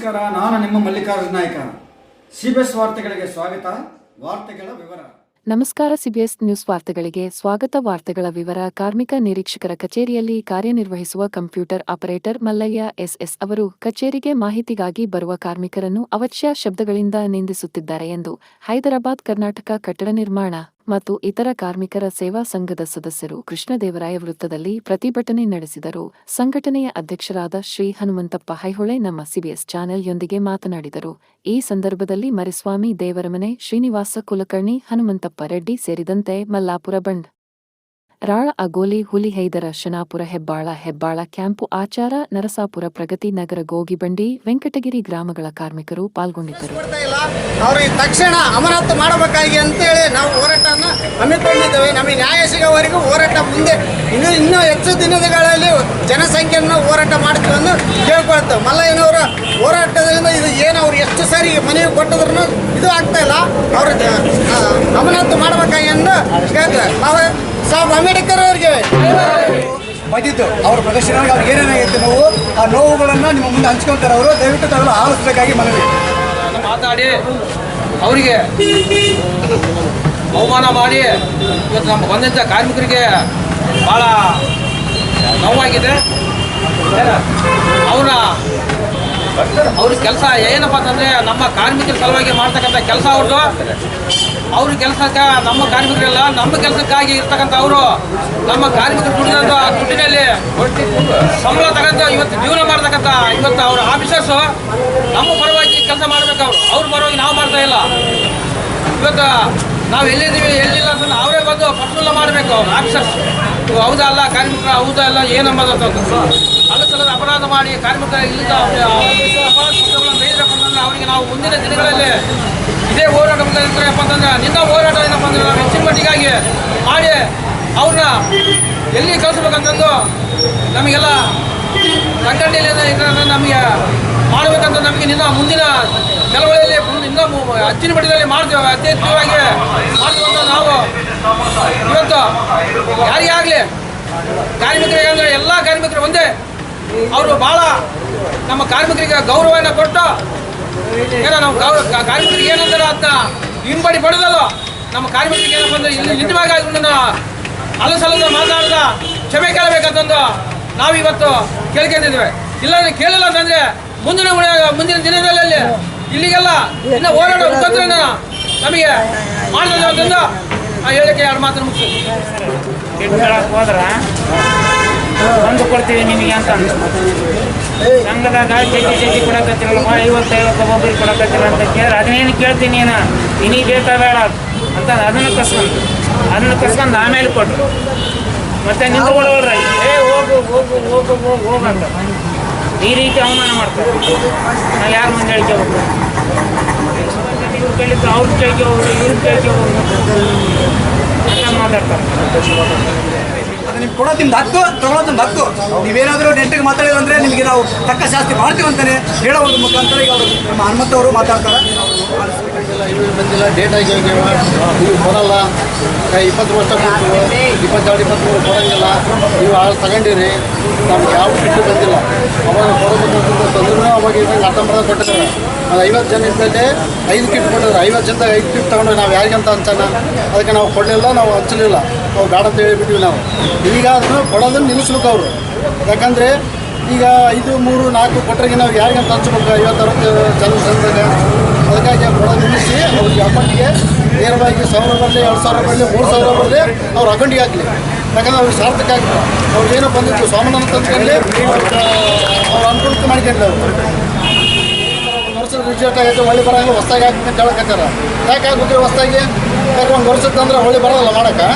ನಮಸ್ಕಾರ, ನಾನು ನಿಮ್ಮ ಮಲ್ಲಿಕಾರ್ಜುನ ನಾಯ್ಕ. ಸಿಬಿಎಸ್ ವಾರ್ತೆಗಳಿಗೆ ಸ್ವಾಗತ, ವಾರ್ತೆಗಳ ವಿವರ. ನಮಸ್ಕಾರ, ಸಿಬಿಎಸ್ ನ್ಯೂಸ್ ವಾರ್ತೆಗಳಿಗೆ ಸ್ವಾಗತ. ವಾರ್ತೆಗಳ ವಿವರ, ಕಾರ್ಮಿಕ ನಿರೀಕ್ಷಕರ ಕಚೇರಿಯಲ್ಲಿ ಕಾರ್ಯನಿರ್ವಹಿಸುವ ಕಂಪ್ಯೂಟರ್ ಆಪರೇಟರ್ ಮಲ್ಲಯ್ಯ ಎಸ್ಎಸ್ ಅವರು ಕಚೇರಿಗೆ ಮಾಹಿತಿಗಾಗಿ ಬರುವ ಕಾರ್ಮಿಕರನ್ನು ಅವಶ್ಯ ಶಬ್ದಗಳಿಂದ ನಿಂದಿಸುತ್ತಿದ್ದಾರೆ ಎಂದು ಹೈದರಾಬಾದ್, ಕರ್ನಾಟಕ ಕಟ್ಟಡ ನಿರ್ಮಾಣ ಮತ್ತು ಇತರ ಕಾರ್ಮಿಕರ ಸೇವಾ ಸಂಘದ ಸದಸ್ಯರು ಕೃಷ್ಣದೇವರಾಯ ವೃತ್ತದಲ್ಲಿ ಪ್ರತಿಭಟನೆ ನಡೆಸಿದರು. ಸಂಘಟನೆಯ ಅಧ್ಯಕ್ಷರಾದ ಶ್ರೀ ಹನುಮಂತಪ್ಪ ಹೈಹೊಳೆ ನಮ್ಮ ಸಿಬಿಎಸ್ ಚಾನೆಲ್ಯೊಂದಿಗೆ ಮಾತನಾಡಿದರು. ಈ ಸಂದರ್ಭದಲ್ಲಿ ಮರಿಸ್ವಾಮಿ ದೇವರಮನೆ ಶ್ರೀನಿವಾಸ ಕುಲಕರ್ಣಿ ಹನುಮಂತಪ್ಪ ರೆಡ್ಡಿ ಸೇರಿದಂತೆ ಮಲ್ಲಾಪುರ ಬಂಡ್ ರಾಳ ಅಗೋಲಿ ಹುಲಿಹೈದರ ಶನಾಪುರ ಹೆಬ್ಬಾಳ ಹೆಬ್ಬಾಳ ಕ್ಯಾಂಪು ಆಚಾರ ನರಸಾಪುರ ಪ್ರಗತಿ ನಗರ ಗೋಗಿಬಂಡಿ ವೆಂಕಟಗಿರಿ ಗ್ರಾಮಗಳ ಕಾರ್ಮಿಕರು ಪಾಲ್ಗೊಂಡಿದ್ದರು. ಅವ್ರಿಗೆ ತಕ್ಷಣ ಅಮಾನತು ಮಾಡಬೇಕಾಗಿ ಅಂತೇಳಿ ನಾವು ಹೋರಾಟವನ್ನು ಹಮ್ಮಿಕೊಂಡಿದ್ದೇವೆ. ನಮಗೆ ನ್ಯಾಯ ಸಿಗೋವರೆಗೂ ಹೋರಾಟ ಮುಂದೆ ಇನ್ನೂ ಇನ್ನೂ ಹೆಚ್ಚು ದಿನಗಳಲ್ಲಿ ಜನಸಂಖ್ಯೆಯನ್ನು ಹೋರಾಟ ಮಾಡ್ತೀವಿ ಅಂತ ಕೇಳ್ಕೊಳ್ತೇವೆ ಮಲ್ಲಯ್ಯನವರ ಹೋರಾಟದಿಂದ ಇದು ಏನು ಅವ್ರು ಎಷ್ಟು ಸಾರಿ ಮನೆಗೆ ಕೊಟ್ಟಿದ್ರು ಇದು ಆಗ್ತಾ ಇಲ್ಲ. ಅವ್ರ ಅಮಾನತು ಮಾಡಬೇಕಾಗಿ ಎಂದು ಕೇಳ್ತಾರೆ ನಾವು ಸಾಬ್ ಅಂಬೇಡ್ಕರ್ ಅವರಿಗೆ ಬಂದಿದ್ದು. ಅವ್ರ ಪ್ರದರ್ಶನ ಅವ್ರಿಗೆ ಏನೇನಾಗಿತ್ತು ನೋವು, ಆ ನೋವುಗಳನ್ನು ನಿಮ್ಮ ಮುಂದೆ ಹಂಚ್ಕೊಳ್ತಾರೆ ಅವರು. ದಯವಿಟ್ಟು ತಾವೆಲ್ಲ ಆಲಿಸಬೇಕಾಗಿ ಮನವಿ. ಮಾತಾಡಿ, ಅವರಿಗೆ ಬಹುಮಾನ ಮಾಡಿ ಇವತ್ತು ನಮ್ಮ ಬಂದಂಥ ಕಾರ್ಮಿಕರಿಗೆ ಭಾಳ ನೋವಾಗಿದೆ. ಅವರ ಅವ್ರ ಕೆಲಸ ಏನಪ್ಪ ಅಂತಂದರೆ ನಮ್ಮ ಕಾರ್ಮಿಕರ ಸಲುವಾಗಿ ಮಾಡ್ತಕ್ಕಂಥ ಕೆಲಸ ಅವ್ರದ್ದು ಅವ್ರ ಕೆಲಸಕ್ಕೆ ನಮ್ಮ ಕಾರ್ಮಿಕರೆಲ್ಲ ನಮ್ಮ ಕೆಲಸಕ್ಕಾಗಿ ಇರ್ತಕ್ಕಂಥ ಅವರು ನಮ್ಮ ಕಾರ್ಮಿಕರು ದುಡಿದಂಥ ದುಡ್ಡಿನಲ್ಲಿ ಸಂಬಳ ತಗೊಂಡು ಇವತ್ತು ಜೀವನ ಮಾಡ್ತಕ್ಕಂಥ ಇವತ್ತು ಅವ್ರ ಆಫೀಸರ್ಸ್ ನಮ್ಮ ಪರವಾಗಿ ಕೆಲಸ ಮಾಡ್ಬೇಕು ಅವ್ರು ಅವ್ರ ಪರವಾಗಿ ನಾವು ಮಾಡ್ತಾ ಇಲ್ಲ ಇವತ್ತು ನಾವು ಎಲ್ಲಿದ್ದೀವಿ ಎಲ್ಲಿಲ್ಲ ಅಂತ ಅವರೇ ಬಂದು ಪರ್ಸನಲ್ ಮಾಡಬೇಕು ಅವ್ರು ಆಫೀಸರ್ಸ್ ಹೌದಾ ಅಲ್ಲ ಕಾರ್ಮಿಕರ ಹೌದಾ ಅಲ್ಲ ಏನಂಬದು ಅಲ್ಲ ಸಲದ ಅಪರಾಧ ಮಾಡಿ ಕಾರ್ಮಿಕರು ಇಲ್ಲಿಂದ ಅವರಿಗೆ ನಾವು ಮುಂದಿನ ದಿನಗಳಲ್ಲಿ ಏನಪ್ಪ ಅಂತಂದ್ರೆ ನಿನ್ನ ಹೋರಾಟ ಏನಪ್ಪ ಅಂದ್ರೆ ನಾವು ಹೆಚ್ಚಿನ ಮಟ್ಟಿಗಾಗಿ ಮಾಡಿ ಅವ್ರನ್ನ ಎಲ್ಲಿ ಕಳಿಸ್ಬೇಕಂತಂದು ನಮಗೆಲ್ಲ ಸಂಘಟನೆಯಲ್ಲಿ ಇದನ್ನ ನಮಗೆ ಮಾಡಬೇಕಂತ ನಮಗೆ ನಿನ್ನ ಮುಂದಿನ ಚಳವಳಿಯಲ್ಲಿ ಇನ್ನೂ ಹೆಚ್ಚಿನ ಮಟ್ಟದಲ್ಲಿ ಮಾಡ್ತೇವೆ. ಅತಿ ಹೆಚ್ಚುವಾಗಿ ಮಾಡ್ತೀವಿ ಅಂತ ನಾವು ಇವತ್ತು ಯಾರಿಗೇ ಆಗಲಿ, ಕಾರ್ಮಿಕರಿಗೆ ಅಂದರೆ ಎಲ್ಲ ಕಾರ್ಮಿಕರು ಒಂದೇ. ಅವರು ಭಾಳ ನಮ್ಮ ಕಾರ್ಮಿಕರಿಗೆ ಗೌರವನ ಕೊಟ್ಟು ಏನೋ ನಾವು ಗೌರವ ಕಾರ್ಮಿಕರಿಗೆ ಏನಂದ್ರೆ ಅದನ್ನ ಹಿಂಬಡಿ ಪಡೆದಲ್ಲ? ನಮ್ಮ ಕಾರ್ಮಿಕರಿಗೆ ಏನಪ್ಪ ಅಂದ್ರೆ ಇಲ್ಲಿ ನಿಜವಾಗಿ ಅದನ್ನ ಅಲಸಲ್ಲದ ಮಾತಾಡದ ಕ್ಷಮೆ ಕೇಳಬೇಕಂತಂದು ನಾವು ಇವತ್ತು ಕೇಳ್ಕೊಂಡಿದ್ದೇವೆ. ಇಲ್ಲ ಕೇಳಿಲ್ಲ ಅಂತಂದ್ರೆ ಮುಂದಿನ ಮುಂದಿನ ದಿನಗಳಲ್ಲಿ ಇಲ್ಲಿಗೆಲ್ಲ ಇನ್ನ ಹೋರಾಟ ಮುಖಾಂತರ ನಮಗೆ ಮಾಡ್ತದೆ ಅಂತಂದು ಆ ಹೇಳಿಕೆ ಎರಡು ಮಾತನ್ನು ಮುಗಿಸ್ತೀವಿ ಒಂದು ಕೊಡ್ತೀವಿ ನಿಮಗೆ ಅಂತ ಸಂಘದಾಗ ಚಟ್ಟಿ ಜಗ್ಗಿ ಕೊಡಕತ್ತಿರಲ್ಲಪ್ಪ ಐವತ್ತು ಐವತ್ತು ಒಬ್ಬೊಬ್ಬರು ಕೊಡಕತ್ತಿರ ಅಂತ ಕೇಳಿ ಅದನ್ನೇನು ಕೇಳ್ತೀನಿ ನೀನು? ನಿನಗೆ ಬೇಕಾ ಬೇಡ ಅಂತ. ಅದನ್ನು ಕಸ್ಕೊಂಡು ಅದನ್ನು ಕಸ್ಕೊಂಡು ಆಮೇಲೆ ಕೊಟ್ಟರು ಮತ್ತೆ ನಿಂತ್ಕೊಳ್ಳೋಳ್ರಿ ಏ, ಹೋಗು ಹೋಗು ಹೋಗು ಹೋಗು ಹೋಗಂತ ಈ ರೀತಿ ಅವಮಾನ ಮಾಡ್ತಾರೆ. ನಾವು ಯಾರು ಮುಂದೆ ಹೇಳ್ಕೋಬೇಕು ಇವ್ರು ಕೇಳಿದ್ರು ಅವ್ರು ಕೇಳ್ಕೋರು ಇವ್ರು ಕೇಳ್ಕೋರು ಅಂತ ಮಾತಾಡ್ತಾರೆ. ನಿಮ್ಗೆ ಕೊಡೋ ನಿಮ್ದು ಹಕ್ಕು ತಗೊಳೋದು ನಿಮ್ದು ಹಕ್ಕು ನೀವೇನಾದರೂ ನೆಂಟಿಗೆ ಮಾತಾಡಿದ್ರು ಅಂದರೆ ನಿಮಗೆ ನಾವು ತಕ್ಕ ಶಾಸ್ತಿ ಮಾಡ್ತೀವಿ ಅಂತಲೇ ಹೇಳೋ ಒಂದು ಮುಖಾಂತರ ಈಗ ಅವರು ನಮ್ಮ ಹನುಮಂತ ಅವರು ಮಾತಾಡ್ತಾರೆ. ಬಂದಿಲ್ಲ ಡೇಟ್ ಆಗಿ ನೀವು ಕೊಡಲ್ಲ ಇಪ್ಪತ್ತು ವರ್ಷ ಇಪ್ಪತ್ತೆರಡು, ಇಪ್ಪತ್ತ್ಮೂರು ಕೊಡಂಗಿಲ್ಲ. ನೀವು ಆಳು ತಗೊಂಡಿರಿ. ನಮ್ಗೆ ಯಾವ ಬಂದಿಲ್ಲ. ಅವಾಗ ತಂದ್ರೂ ಅವಾಗ ಇವಾಗ ಅರ್ಥಂಬರ್ಧ ಕೊಟ್ಟಿದ್ದಾರೆ ಅದು ಐವತ್ತು ಜನ ಇದ್ದಲ್ಲಿ ಐದು ಕಿಟ್ ಕೊಟ್ಟಿದ್ರು ಐವತ್ತು ಜನದಾಗ ಐದು ಕಿಟ್ ತೊಗೊಂಡ್ರೆ ನಾವು ಯಾರಿಗಂತ ಹಂಚೋಣ ಅದಕ್ಕೆ ನಾವು ಕೊಡಲಿಲ್ಲ, ನಾವು ಹಂಚಲಿಲ್ಲ ನಾವು ಬೇಡ ಅಂತ ಹೇಳಿಬಿಟ್ಟಿವಿ ನಾವು. ಈಗ ಅದನ್ನು ಕೊಡೋದನ್ನು ನಿಲ್ಲಿಸ್ಬೇಕು ಅವರು. ಯಾಕಂದರೆ ಈಗ ಐದು, ಮೂರು, ನಾಲ್ಕು ಕೊಟ್ಟರಿಗೆ ನಾವು ಯಾರಿಗಂತ ಹಂಚ್ಬೇಕು ಐವತ್ತು ಜನ ಜನದಾಗ ಅದಕ್ಕಾಗಿ ಕೊಡೋದು ನಿಲ್ಲಿಸಿ, ಅವ್ರಿಗೆ ಅಕೌಂಟಿಗೆ ನೇರವಾಗಿ ಸಾವಿರ ಬರಲಿ, ಎರಡು ಸಾವಿರ ಬರಲಿ, ಮೂರು ಸಾವಿರ ಬರಲಿ, ಅವ್ರ ಅಕೌಂಟಿಗೆ ಹಾಕಲಿ. ಯಾಕಂದ್ರೆ ಅವ್ರಿಗೆ ಸಾರ್ಥಕ ಆಗಲಿ ಅವ್ರು ಏನೋ ಬಂದಿತ್ತು ಸಾಮಾನು ತಂದ್ಕೊಂಡ್ಲಿ ಅವ್ರು ಅನುಕೂಲಕ್ಕೆ ಮಾಡ್ಕೊಂಡ್ಲಿ ಅವರು. ರಿಸಲ್ಟ್ ಆಗೈತೆ ಹೊಳ್ಳಿ ಬರೋಂಗಿಲ್ಲ ಹೊಸ್ದಾಗಿ ಹಾಕಿ ಅಂತ ಯಾಕೆ ಆಗುತ್ತೆ ಹೊಸ್ದಾಗಿ? ಯಾಕೆ ಒಂದು ವರ್ಷದಂದ್ರೆ ಹೊಳ್ಳಿ ಬರೋಲ್ಲ ಮಾಡಕ್ಕೆ?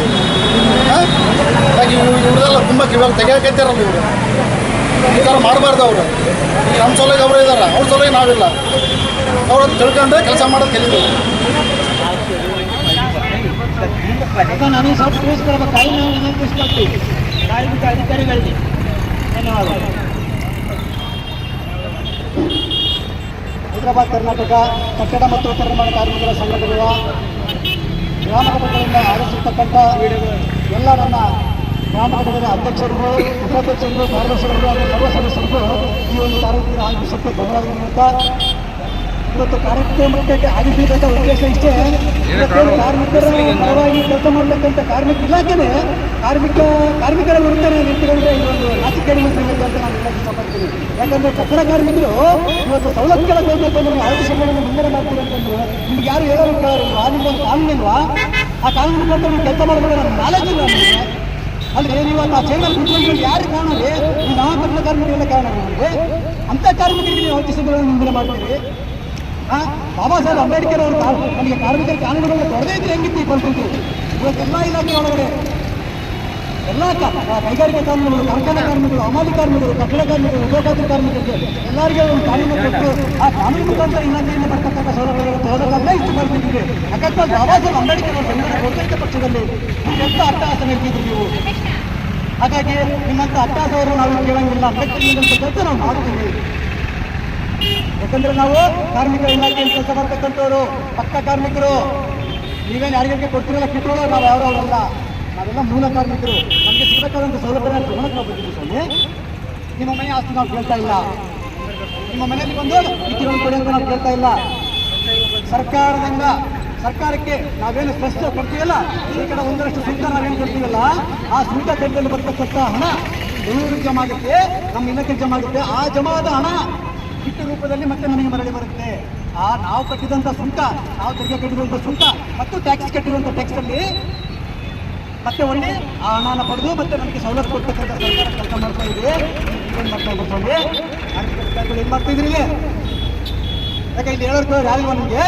ಹಾಗೆ ಇವ್ರು ಇವ್ರದೆಲ್ಲ ತುಂಬ ಇವಾಗ ತೆಗಿಯಾಕತ್ತಾರಲ್ಲ ಇವರು? ಈ ಥರ ಮಾಡಬಾರ್ದು ಅವರು. ನಮ್ಮ ಸಲುವಾಗಿ ಅವರು ಇದ್ದಾರೆ ಅವ್ರ ಸಲುವಾಗಿ ನಾವಿಲ್ಲ. ಅವ್ರು ತಿಳ್ಕೊಂಡ್ರೆ ಕೆಲಸ ಮಾಡೋದು ನನಗೆ ಸ್ವಲ್ಪ ಅಧಿಕಾರಿಗಳಿಗೆ ಧನ್ಯವಾದಗಳು. ಹೈದರಾಬಾದ್, ಕರ್ನಾಟಕ, ಕಟ್ಟಡ ಮತ್ತು ನಿರ್ಮಾಣ ಕಾರ್ಮಿಕರ ಸಂಘಟನೆಯ ಗ್ರಾಮ ಘಟಕಗಳಿಂದ ಗ್ರಾಮದ ಎಲ್ಲ ನನ್ನ ಗ್ರಾಮ ಘಟಕದ ಅಧ್ಯಕ್ಷರಿಗೂ ಹಾಗೂ ಸರ್ವ ಸದಸ್ಯರಿಗೂ ಈ ಒಂದು ಕಾರ್ಯಕ್ರಮ ಆಯೋಜಿಸಕ್ಕೆ ಧನ್ಯವಾದಗಳು ಇವತ್ತು ಕಾರ್ಯಕ್ರಮಕ್ಕೆ ಆಗಿರ್ತಕ್ಕಂಥ ಉದ್ದೇಶ ಇಷ್ಟೇ. ಕಾರ್ಮಿಕರ ಪರವಾಗಿ ಕೆಲಸ ಮಾಡತಕ್ಕಂಥ ಕಾರ್ಮಿಕ ಇಲಾಖೆನೇ ಕಾರ್ಮಿಕ ಕಾರ್ಮಿಕರ ವಿರುದ್ಧ ನಿಂತುಕೊಂಡ್ರೆ ಈ ಒಂದು ರಾಜಕೀಯ ಅಂತ ನಾನು ಹೇಳಕ್ಕೆ ಇಷ್ಟಪಡ್ತೀನಿ. ಯಾಕಂದ್ರೆ ಕಟ್ಟಡ ಕಾರ್ಮಿಕರು ಇವತ್ತು ಸೌಲಭ್ಯಗಳ ಕೊಡಬೇಕು ನೀವು ಆಯೋಜಿಸಗಳನ್ನು ಮುಂದೆ ಮಾಡ್ತೀರಿ ಅಂತಂದ್ರೆ ನಿಮ್ಗೆ ಯಾರು ಹೇಳೋರು ಕೇಳೋರು ನಿಮ್ಗೊಂದು ಕಾನೂನಿಲ್ವಾ ಆ ಕಾನೂನು ಪ್ರಕಾರ ನೀವು ಕೆಲಸ ಮಾಡಬೇಕು ನನ್ನ ನಾಲೆಜ್ ಇಲ್ಲ ಅಲ್ಲಿ ಅಲ್ರಿ ನೀವು ಆ ಚೇಂಬರ್ ಕುತ್ಕೊಂಡು ಯಾರು ಕಾರಣ ಈ ನೀವು ಕಟ್ಟಡ ಕಾರ್ಮಿಕರೆಲ್ಲ ಕಾರಣ ಅಂತ ಕಾರ್ಮಿಕರಿಗೆ ನೀವು ಆಯೋಜಿಸಗಳನ್ನು ಮುಂದೆ ಮಾಡ್ತೀರಿ. ಆ, ಬಾಬಾ ಸಾಹೇಬ್ ಅಂಬೇಡ್ಕರ್ ಅವರು ನಮಗೆ ಕಾರ್ಮಿಕರ ಕಾನೂನುಗಳನ್ನ ಕೊಡದೇ ಇದ್ರೆ ಹೆಂಗಿತ್ತು ಈ ಪರಿಸ್ಥಿತಿ? ಇವತ್ತೆಲ್ಲ ಇಲಾಖೆ ಒಳಗಡೆ ಎಲ್ಲ ಕೈಗಾರಿಕಾ ಕಾನೂನುಗಳು ಕಾರ್ಖಾನೆ ಕಾರ್ಮಿಕರು ಅಮಾಲಿ ಕಾರ್ಮಿಕರು, ಕಟ್ಟಡ ಕಾರ್ಮಿಕರು ಉದ್ಯೋಗಾತ್ರಿ ಕಾರ್ಮಿಕರಿಗೆ ಎಲ್ಲರಿಗೆ ಒಂದು ಕಾನೂನು ಕೊಟ್ಟು ಆ ಕಾನೂನು ಮುಖಾಂತರ ಇಲಾಖೆಯಿಂದ ಬರ್ತಕ್ಕಂಥ ಸೌಲಭ್ಯಗಳು ತೋದಕ್ಕಾಗಲೇ ಇಷ್ಟು ಬರ್ತಿದ್ದೀವಿ ಯಾಕಂದ್ರೆ ಬಾಬಾ ಸಾಹೇಬ್ ಅಂಬೇಡ್ಕರ್ ಅವರು ಬೆಂಗಳೂರು ಕೊಡ್ತಕ್ಕ ಪಕ್ಷದಲ್ಲಿ ಎಂತ ಅಟ್ಟಹಾಸ ನಡೆಸಿದ್ರು ನೀವು. ಹಾಗಾಗಿ ನಿಮ್ಮಂತ ಅಟ್ಟಹಾಸವರು ನಾವು ಕೇಳಂಗಿಲ್ಲ. ಅಂಬೇಡ್ಕರ್ ಕೆಲಸ ನಾವು ಮಾಡ್ತೀವಿ. ಯಾಕಂದ್ರೆ ನಾವು ಕಾರ್ಮಿಕರ ಇಲಾಖೆಯಲ್ಲಿ ಕೆಲಸ ಮಾಡ್ತಕ್ಕಂಥವ್ರು, ಪಕ್ಕ ಕಾರ್ಮಿಕರು. ನೀವೇನು ಯಾರಿಗೆ ಕೊಡ್ತಿರಲ್ಲ ಕಿತ್ಕೊಳ್ಳೋ ನಾವು ಯಾರು ಅವರಲ್ಲ. ನಾವೆಲ್ಲ ಮೂಲ ಕಾರ್ಮಿಕರು. ನಮಗೆ ಸಿಗಬೇಕಾದಂಥ ಸೌಲಭ್ಯ ಗಮನಕ್ಕೆ ನಾವು ಬಂದಿದ್ದೀವಿ ಸ್ವಾಮಿ. ನಿಮ್ಮ ಮನೆ ಆಸ್ತಿ ನಾವು ಕೇಳ್ತಾ ಇಲ್ಲ. ನಿಮ್ಮ ಮನೆಯಲ್ಲಿ ಬಂದು ಇತಿಗಳನ್ನು ಕೊಡಿ ಅಂತ ನಾವು ಕೇಳ್ತಾ ಇಲ್ಲ. ಸರ್ಕಾರದಿಂದ, ಸರ್ಕಾರಕ್ಕೆ ನಾವೇನು ಸ್ಪಷ್ಟ ಕೊಡ್ತೀವಲ್ಲ? ಶೇಕಡ ಒಂದರಷ್ಟು ಸುಂಕ ನಾವೇನು ಕೊಡ್ತೀವಲ್ಲ? ಆ ಸುಂಕ ತೆಗೆದಲ್ಲಿ ಬರ್ತಕ್ಕಂಥ ಹಣ ಬೆಂಗಳೂರು ಜಮಾ ಆಗುತ್ತೆ, ನಮ್ಮ ಇನ್ನಕ್ಕೆ ಜಮಾಗುತ್ತೆ ಆ ಜಮಾದ ಹಣ ಕಿಟ್ಟು ರೂಪದಲ್ಲಿ ಮತ್ತೆ ನಮಗೆ ಮರಳಿ ಬರುತ್ತೆ. ಆ, ನಾವು ಕಟ್ಟಿದಂಥ ಸುಂಕ, ನಾವು ತೆರಿಗೆ ಕಟ್ಟಿದಂಥ ಸುಂಕ ಮತ್ತು ಟ್ಯಾಕ್ಸ್ ಕಟ್ಟಿರುವಂಥ ಟ್ಯಾಕ್ಸಲ್ಲಿ ಮತ್ತೆ ಒಳ್ಳೆ ಆ ಹಣನ ಪಡೆದು ಮತ್ತೆ ನಮಗೆ ಸೌಲಭ್ಯ ಕೊಡ್ತಕ್ಕಂಥ ಸರ್ಕಾರ ಕೆಲಸ ಮಾಡ್ತಾ ಇದೆ. ಏನು ಮಾಡ್ತಾ ಇದ್ದಾರೆ ಸ್ವಾಮಿ? ಏನು ಮಾಡ್ತಾ ಇದ್ರಿ? ಯಾಕೆ ಇಲ್ಲಿ ಯಾರಿಲ್ವಾ ನಿಮಗೆ?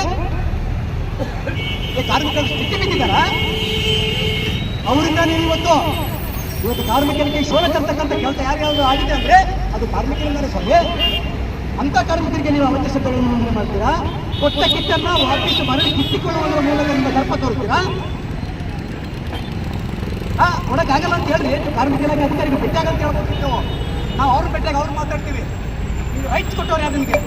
ಈ ಕಾರ್ಮಿಕರು ಸ್ಥಿತಿ ಬಿದ್ದಿದ್ದಾರ ಅವರಿಂದ ನೀವು ಇವತ್ತು ಇವತ್ತು ಕಾರ್ಮಿಕರಿಗೆ ಶೋಧ ತರ್ತಕ್ಕಂಥ ಕೆಲಸ ಯಾರ್ಯಾವುದು ಆಗಿದೆ ಅಂದ್ರೆ ಅದು ಕಾರ್ಮಿಕರಿಂದಾನೆ ಸ್ವಾಮಿ. ಅಂತ ಕಾರ್ಮಿಕರಿಗೆ ನೀವು ಅವಶ್ಯಕತೆಗಳನ್ನು ಮುಂದೆ ಮಾಡ್ತೀರಾ? ಕೊಟ್ಟ ಕಿಟ್ಟನ್ನ ವಾಪಸ್ ಮರಳಿ ಕಿತ್ತಿಕೊಳ್ಳುವುದರ ಮೂಲಕ ನಿಮ್ಮ ದರ್ಪ ತೋರಿಸ್ತೀರಾ? ಹಾ ಕೊಡಕ್ಕಾಗಲ್ಲ ಅಂತ ಹೇಳಿ ಕಾರ್ಮಿಕ ಇಲಾಖೆ ಅಧಿಕಾರಿಗೆ ಭೇಟಿಯಾಗ ಅಂತ ಹೇಳ್ಬೋದು ನೀವು. ನಾವು ಅವ್ರ ಬೆಟ್ಟಾಗ ಅವ್ರು ಮಾತಾಡ್ತೀವಿ. ನೀವು ರೈಟ್ಸ್ ಕೊಟ್ಟವ್ರು ಯಾರು ನಿಮಗೆ?